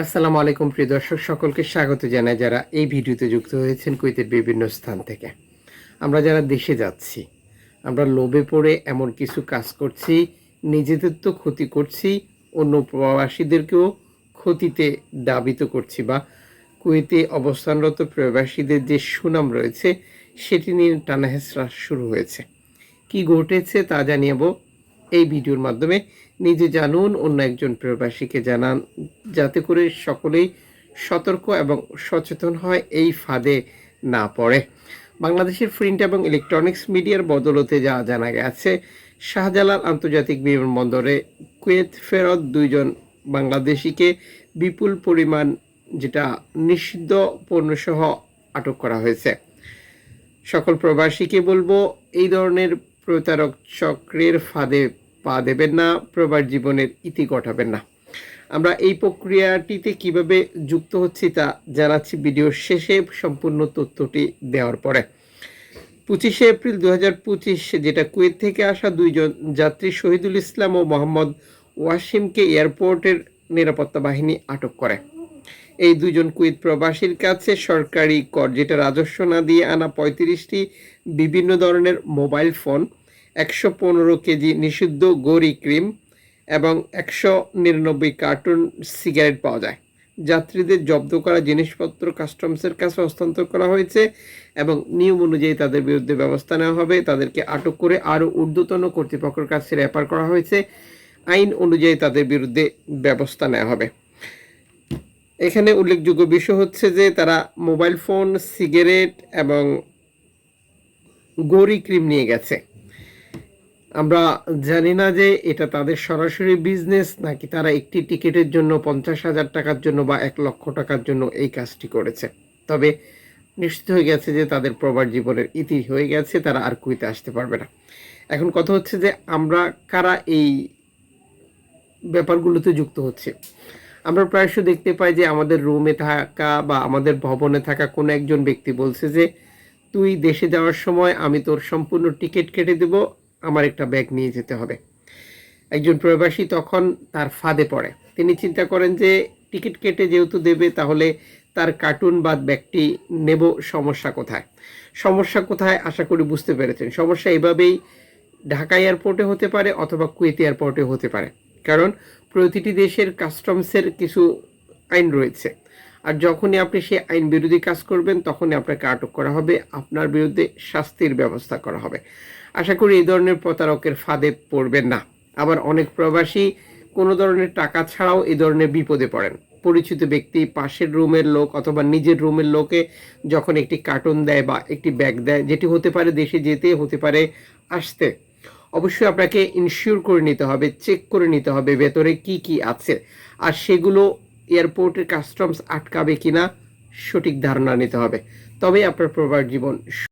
আসসালামু আলাইকুম, প্রিয় দর্শক, সকলকে স্বাগত জানাই যারা এই ভিডিওতে যুক্ত হয়েছেন কুয়েতের বিভিন্ন স্থান থেকে। আমরা যারা দেশে যাচ্ছি, আমরা লোভে পড়ে এমন কিছু কাজ করছি, নিজেদের তো ক্ষতি করছি, অন্য প্রবাসীদেরকেও ক্ষতিতে দাবিত করছি বা কুয়েতে অবস্থানরত প্রবাসীদের যে সুনাম রয়েছে, সেটি নিয়ে টানাহেসরা শুরু হয়েছে। কি ঘটেছে তা জানিয়ে এই ভিডিওর মাধ্যমে নিজে জানুন, অন্য একজন প্রবাসীকে জানান, যাতে করে সকলেই সতর্ক এবং সচেতন হয় এই ফাঁদে না পড়ে। বাংলাদেশের প্রিন্ট এবং ইলেকট্রনিক্স মিডিয়ার বদলতে যা জানা গেছে, শাহজালাল আন্তর্জাতিক বিমানবন্দরে কুয়েত ফেরত দুইজন বাংলাদেশিকে বিপুল পরিমাণ যেটা নিষিদ্ধ পণ্যসহ আটক করা হয়েছে। সকল প্রবাসীকে বলব, এই ধরনের প্রতারক চক্রের ফাঁদে পা দেবেন না প্রবার জীবনের ইতি ঘটাবেন না। আমরা এই প্রক্রিয়াটিতে কীভাবে যুক্ত হচ্ছি তা জানাচ্ছি ভিডিওর শেষে সম্পূর্ণ তথ্যটি দেওয়ার পরে। পঁচিশে এপ্রিল দু হাজার পঁচিশ, যেটা কুয়েত থেকে আসা দুইজন যাত্রী, শহীদুল ইসলাম ও মোহাম্মদ ওয়াসিমকে এয়ারপোর্টের নিরাপত্তা বাহিনী আটক করে। এই দুজন কুয়েত প্রবাসীর কাছে সরকারি কর, যেটা রাজস্ব না দিয়ে আনা পঁয়ত্রিশটি বিভিন্ন ধরনের মোবাইল ফোন একশো পনেরো কেজি নিষিদ্ধ গরি ক্রিম এবং একশো নিরানব্বই কার্টুন সিগারেট পাওয়া যায়। যাত্রীদের জব্দ করা জিনিসপত্র কাস্টমসের কাছে হস্তান্তর করা হয়েছে এবং নিয়ম অনুযায়ী তাদের বিরুদ্ধে ব্যবস্থা নেওয়া হবে। তাদেরকে আটক করে আরও ঊর্ধ্বতন কর্তৃপক্ষের কাছে রেফার করা হয়েছে। আইন অনুযায়ী তাদের বিরুদ্ধে ব্যবস্থা নেওয়া হবে। এখানে উল্লেখযোগ্য বিষয় হচ্ছে যে তারা মোবাইল ফোন, সিগারেট এবং গরি ক্রিম নিয়ে গেছে। আমরা জানি না যে এটা তাদের সরাসরি বিজনেস নাকি তারা একটি টিকিটের জন্য পঞ্চাশ হাজার টাকার জন্য বা এক লক্ষ টাকার জন্য এই কাজটি করেছে। তবে নিশ্চিত হয়ে গেছে যে তাদের প্রবার জীবনের ইতি হয়ে গেছে, তারা আর কুইতে আসতে পারবে না। এখন কথা হচ্ছে যে আমরা কারা এই ব্যাপারগুলোতে যুক্ত হচ্ছে? আমরা প্রায়শ দেখতে পাই যে আমাদের রুমে থাকা বা আমাদের ভবনে থাকা কোনো একজন ব্যক্তি বলছে যে, তুই দেশে যাওয়ার সময় আমি তোর সম্পূর্ণ টিকিট কেটে দেব আমার একটা ব্যাগ নিয়ে যেতে হবে। একজন প্রবাসী তখন তার ফাঁদে পড়ে। তিনি চিন্তা করেন যে, টিকিট কেটে যেহেতু দেবে, তাহলে তার কার্টুন বা ব্যাগটি নেব, সমস্যা কোথায়? সমস্যা কোথায়? আশা করি বুঝতে পেরেছেন। সমস্যা এভাবেই ঢাকা এয়ারপোর্টে হতে পারে অথবা কুয়েত এয়ারপোর্টে হতে পারে। কারণ প্রতিটি দেশের কাস্টমসের কিছু আইন রয়েছে। আর যখনই আপনি সেই আইন বিরোধী কাজ করবেন, তখনই আপনাকে আটক করা হবে। আপনার বিরুদ্ধে শাস্তির ব্যবস্থা করা হবে। আশা করি এই ধরনের প্রতারকের ফাঁদে পড়বেন না। আবার অনেক প্রবাসী কোনো ধরনের টাকা ছাড়াও এই ধরনের বিপদে পড়েন। পরিচিত ব্যক্তি, পাশের রুমের লোক অথবা নিজের রুমের লোকে যখন একটি কার্টুন দেয় বা একটি ব্যাগ দেয়, যেটি হতে পারে দেশে যেতে, হতে পারে আসতে, অবশ্যই আপনাকে ইনশিওর করে নিতে হবে চেক করে নিতে হবে ভেতরে কি কি আছে। আর সেগুলো এয়ারপোর্টের কাস্টমস আটকাবে কিনা সঠিক ধারণা নিতে হবে। তবে আপনার প্রবার জীবন